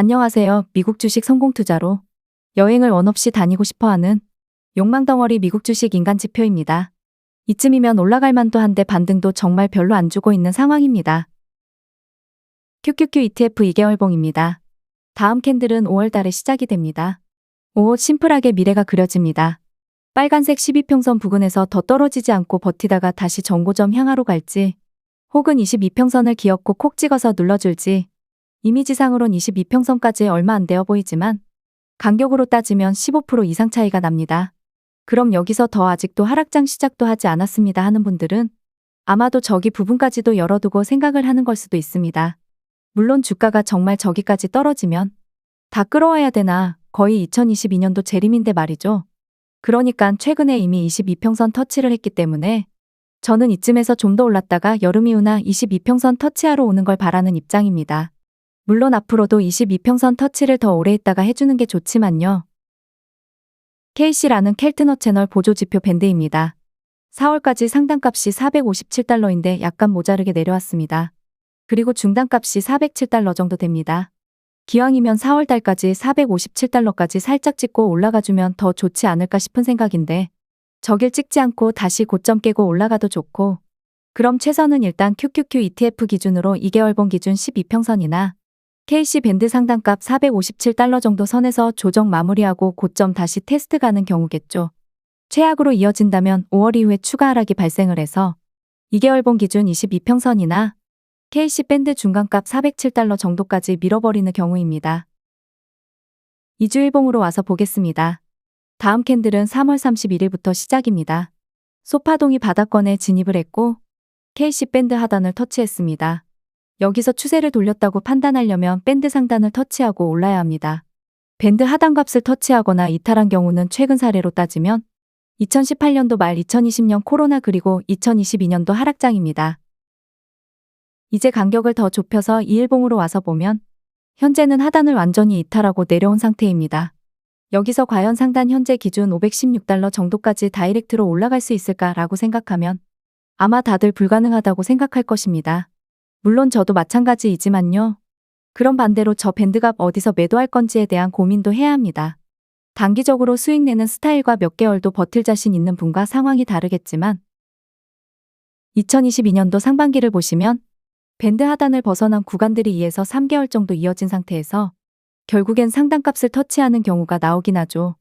안녕하세요. 미국 주식 성공 투자로 여행을 원 없이 다니고 싶어 하는 욕망덩어리 미국 주식 인간 지표입니다. 이쯤이면 올라갈 만도 한데 반등도 정말 별로 안 주고 있는 상황입니다. QQQ ETF 2개월 봉입니다. 다음 캔들은 5월 달에 시작이 됩니다. 오, 심플하게 미래가 그려집니다. 빨간색 12평선 부근에서 더 떨어지지 않고 버티다가 다시 정고점 향하로 갈지, 혹은 22평선을 기었고 콕 찍어서 눌러줄지, 이미지상으론 22평선까지 얼마 안 되어 보이지만, 간격으로 따지면 15% 이상 차이가 납니다. 그럼 여기서 더 아직도 하락장 시작도 하지 않았습니다 하는 분들은 아마도 저기 부분까지도 열어두고 생각을 하는 걸 수도 있습니다. 물론 주가가 정말 저기까지 떨어지면 다 끌어와야 되나 거의 2022년도 재림인데 말이죠. 그러니까 최근에 이미 22평선 터치를 했기 때문에 저는 이쯤에서 좀 더 올랐다가 여름 이후나 22평선 터치하러 오는 걸 바라는 입장입니다. 물론 앞으로도 22평선 터치를 더 오래 했다가 해주는 게 좋지만요. KC라는 켈트너 채널 보조지표 밴드입니다. 4월까지 상단값이 457달러인데 약간 모자르게 내려왔습니다. 그리고 중단값이 407달러 정도 됩니다. 기왕이면 4월달까지 457달러까지 살짝 찍고 올라가주면 더 좋지 않을까 싶은 생각인데 저길 찍지 않고 다시 고점 깨고 올라가도 좋고 그럼 최선은 일단 QQQ ETF 기준으로 2개월봉 기준 12평선이나 KC 밴드 상단값 457달러 정도 선에서 조정 마무리하고 고점 다시 테스트 가는 경우겠죠. 최악으로 이어진다면 5월 이후에 추가 하락이 발생을 해서 2개월봉 기준 22평선이나 KC 밴드 중간값 407달러 정도까지 밀어버리는 경우입니다. 2주일봉으로 와서 보겠습니다. 다음 캔들은 3월 31일부터 시작입니다. 소파동이 바닥권에 진입을 했고 KC 밴드 하단을 터치했습니다. 여기서 추세를 돌렸다고 판단하려면 밴드 상단을 터치하고 올라야 합니다. 밴드 하단값을 터치하거나 이탈한 경우는 최근 사례로 따지면 2018년도 말 2020년 코로나 그리고 2022년도 하락장입니다. 이제 간격을 더 좁혀서 이일봉으로 와서 보면 현재는 하단을 완전히 이탈하고 내려온 상태입니다. 여기서 과연 상단 현재 기준 516달러 정도까지 다이렉트로 올라갈 수 있을까라고 생각하면 아마 다들 불가능하다고 생각할 것입니다. 물론 저도 마찬가지이지만요. 그런 반대로 저 밴드값 어디서 매도할 건지에 대한 고민도 해야 합니다. 단기적으로 수익 내는 스타일과 몇 개월도 버틸 자신 있는 분과 상황이 다르겠지만 2022년도 상반기를 보시면 밴드 하단을 벗어난 구간들이 2에서 3개월 정도 이어진 상태에서 결국엔 상단값을 터치하는 경우가 나오긴 하죠.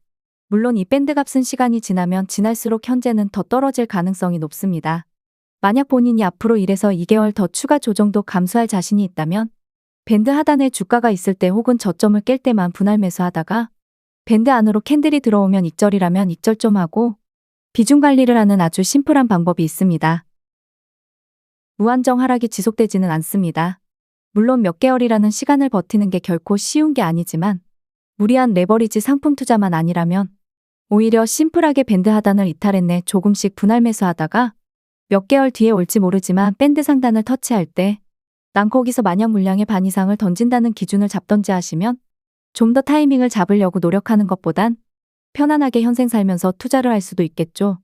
물론 이 밴드 값은 시간이 지나면 지날수록 현재는 더 떨어질 가능성이 높습니다. 만약 본인이 앞으로 1에서 2개월 더 추가 조정도 감수할 자신이 있다면 밴드 하단에 주가가 있을 때 혹은 저점을 깰 때만 분할 매수하다가 밴드 안으로 캔들이 들어오면 익절이라면 익절 좀 하고 비중 관리를 하는 아주 심플한 방법이 있습니다. 무한정 하락이 지속되지는 않습니다. 물론 몇 개월이라는 시간을 버티는 게 결코 쉬운 게 아니지만 무리한 레버리지 상품 투자만 아니라면 오히려 심플하게 밴드 하단을 이탈했네 조금씩 분할 매수하다가 몇 개월 뒤에 올지 모르지만 밴드 상단을 터치할 때난 거기서 마냥 물량의 반 이상을 던진다는 기준을 잡던지 하시면 좀 더 타이밍을 잡으려고 노력하는 것보단 편안하게 현생 살면서 투자를 할 수도 있겠죠.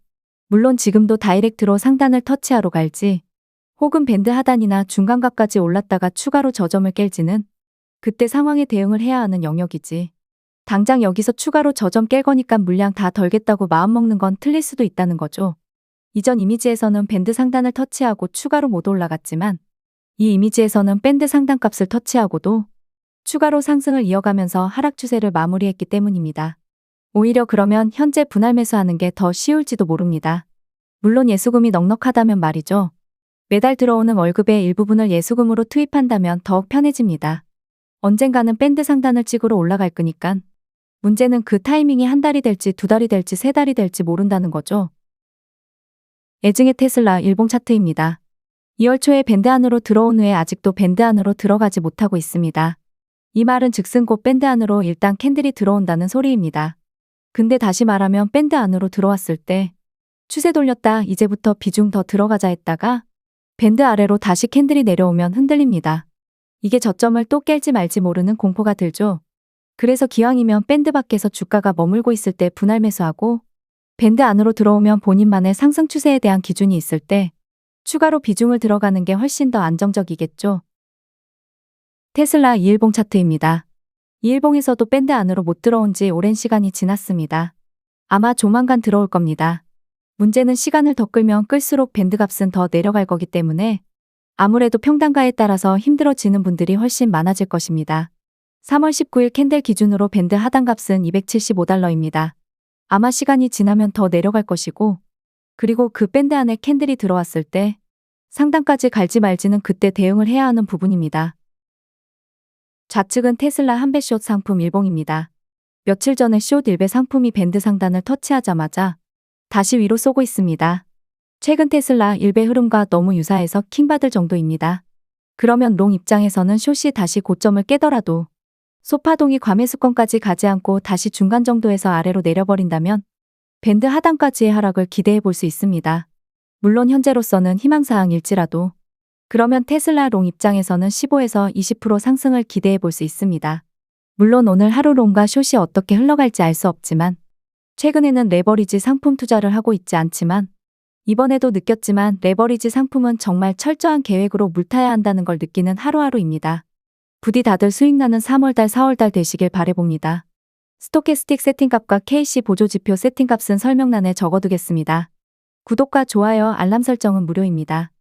물론 지금도 다이렉트로 상단을 터치하러 갈지 혹은 밴드 하단이나 중간값까지 올랐다가 추가로 저점을 깰지는 그때 상황에 대응을 해야 하는 영역이지. 당장 여기서 추가로 저점 깰 거니까 물량 다 덜겠다고 마음먹는 건 틀릴 수도 있다는 거죠. 이전 이미지에서는 밴드 상단을 터치하고 추가로 못 올라갔지만 이 이미지에서는 밴드 상단값을 터치하고도 추가로 상승을 이어가면서 하락 추세를 마무리했기 때문입니다. 오히려 그러면 현재 분할 매수하는 게 더 쉬울지도 모릅니다. 물론 예수금이 넉넉하다면 말이죠. 매달 들어오는 월급의 일부분을 예수금으로 투입한다면 더욱 편해집니다. 언젠가는 밴드 상단을 찍으러 올라갈 거니깐 문제는 그 타이밍이 한 달이 될지 두 달이 될지 세 달이 될지 모른다는 거죠. 애증의 테슬라 일봉 차트입니다. 2월 초에 밴드 안으로 들어온 후에 아직도 밴드 안으로 들어가지 못하고 있습니다. 이 말은 즉슨 곧 밴드 안으로 일단 캔들이 들어온다는 소리입니다. 근데 다시 말하면 밴드 안으로 들어왔을 때 추세 돌렸다 이제부터 비중 더 들어가자 했다가 밴드 아래로 다시 캔들이 내려오면 흔들립니다. 이게 저점을 또 깰지 말지 모르는 공포가 들죠. 그래서 기왕이면 밴드 밖에서 주가가 머물고 있을 때 분할 매수하고 밴드 안으로 들어오면 본인만의 상승 추세에 대한 기준이 있을 때 추가로 비중을 들어가는 게 훨씬 더 안정적이겠죠. 테슬라 2일봉 차트입니다. 이일봉에서도 밴드 안으로 못 들어온 지 오랜 시간이 지났습니다. 아마 조만간 들어올 겁니다. 문제는 시간을 더 끌면 끌수록 밴드 값은 더 내려갈 거기 때문에 아무래도 평단가에 따라서 힘들어지는 분들이 훨씬 많아질 것입니다. 3월 19일 캔들 기준으로 밴드 하단 값은 275달러입니다. 아마 시간이 지나면 더 내려갈 것이고, 그리고 그 밴드 안에 캔들이 들어왔을 때 상단까지 갈지 말지는 그때 대응을 해야 하는 부분입니다. 좌측은 테슬라 한배숏 상품 일봉입니다. 며칠 전에 숏 1배 상품이 밴드 상단을 터치하자마자 다시 위로 쏘고 있습니다. 최근 테슬라 1배 흐름과 너무 유사해서 킹받을 정도입니다. 그러면 롱 입장에서는 숏이 다시 고점을 깨더라도 소파동이 과매수권까지 가지 않고 다시 중간 정도에서 아래로 내려버린다면 밴드 하단까지의 하락을 기대해 볼 수 있습니다. 물론 현재로서는 희망사항일지라도 그러면 테슬라 롱 입장에서는 15에서 20% 상승을 기대해 볼 수 있습니다. 물론 오늘 하루 롱과 숏이 어떻게 흘러갈지 알 수 없지만 최근에는 레버리지 상품 투자를 하고 있지 않지만 이번에도 느꼈지만 레버리지 상품은 정말 철저한 계획으로 물타야 한다는 걸 느끼는 하루하루입니다. 부디 다들 수익 나는 3월달, 4월달 되시길 바래봅니다. 스토캐스틱 세팅값과 KC 보조지표 세팅값은 설명란에 적어두겠습니다. 구독과 좋아요, 알람 설정은 무료입니다.